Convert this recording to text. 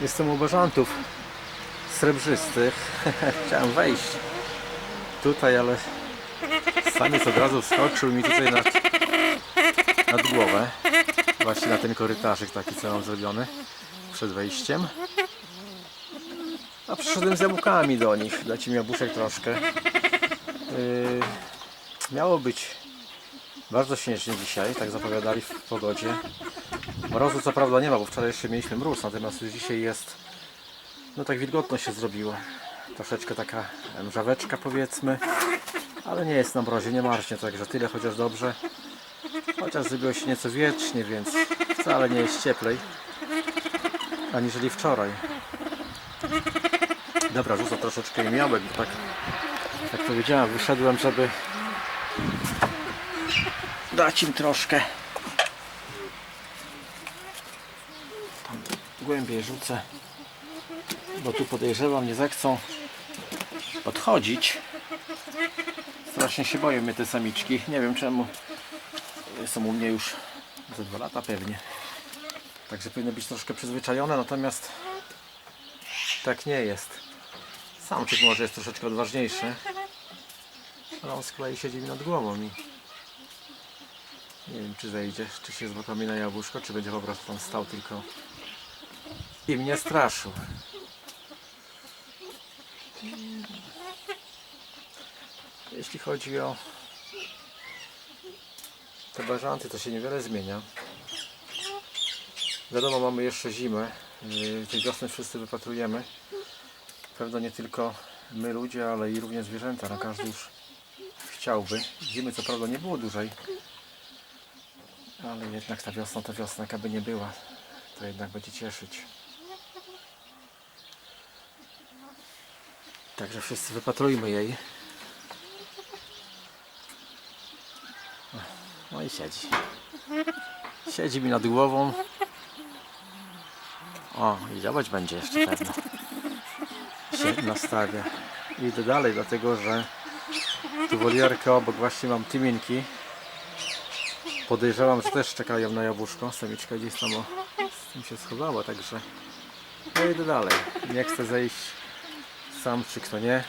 Jestem u bażantów srebrzystych. Chciałem wejść tutaj, ale samiec od razu wskoczył mi tutaj nad, nad głowę. Właśnie na ten korytarzyk taki, co mam zrobiony przed wejściem. A przyszedłem z jabłkami do nich, dać im jabłuszek troszkę. Yy, miało być bardzo śnieżnie dzisiaj, tak zapowiadali w pogodzie. Mrozu co prawda nie ma, bo wczoraj jeszcze mieliśmy mróz, natomiast już dzisiaj jest, no tak wilgotno się zrobiło. Troszeczkę taka mrzaweczka powiedzmy, ale nie jest na mrozie, nie marznie, także tyle chociaż dobrze. Chociaż zrobiło się nieco wiecznie, więc wcale nie jest cieplej, aniżeli wczoraj. Dobra, rzucę troszeczkę im jabłek, bo tak jak powiedziałem, wyszedłem, żeby dać im troszkę. Tam głębiej rzucę, bo tu podejrzewam, nie zechcą podchodzić. Strasznie się boją mnie te samiczki. Nie wiem czemu. Są u mnie już za dwa lata pewnie. Także powinny być troszkę przyzwyczajone, natomiast tak nie jest. Samczyk może jest troszeczkę odważniejszy. Ale on z kolei siedzi mi nad głową i nie wiem czy zejdzie, czy się zbokami na jabłuszko, czy będzie po prostu tam stał tylko i mnie straszył. Jeśli chodzi o te bażanty, to się niewiele zmienia. Wiadomo, mamy jeszcze zimę. Yy, Tej wiosny wszyscy wypatrujemy. Pewno nie tylko my ludzie, ale i również zwierzęta. No każdy już chciałby. Zimy co prawda nie było dłużej. Ale jednak ta wiosna to wiosna, jakaby nie była. To jednak będzie cieszyć. Także wszyscy wypatrujmy jej. No i siedzi. Siedzi mi nad głową. O, i działać będzie jeszcze pewno. Się nastawia. Idę dalej, dlatego że tu wolierkę obok właśnie mam tymienki. Podejrzewam, że też czekają na jabłuszko. Samiczka gdzieś tam o, tym się schowała, także no idę dalej. Nie chcę zejść sam, czy kto nie.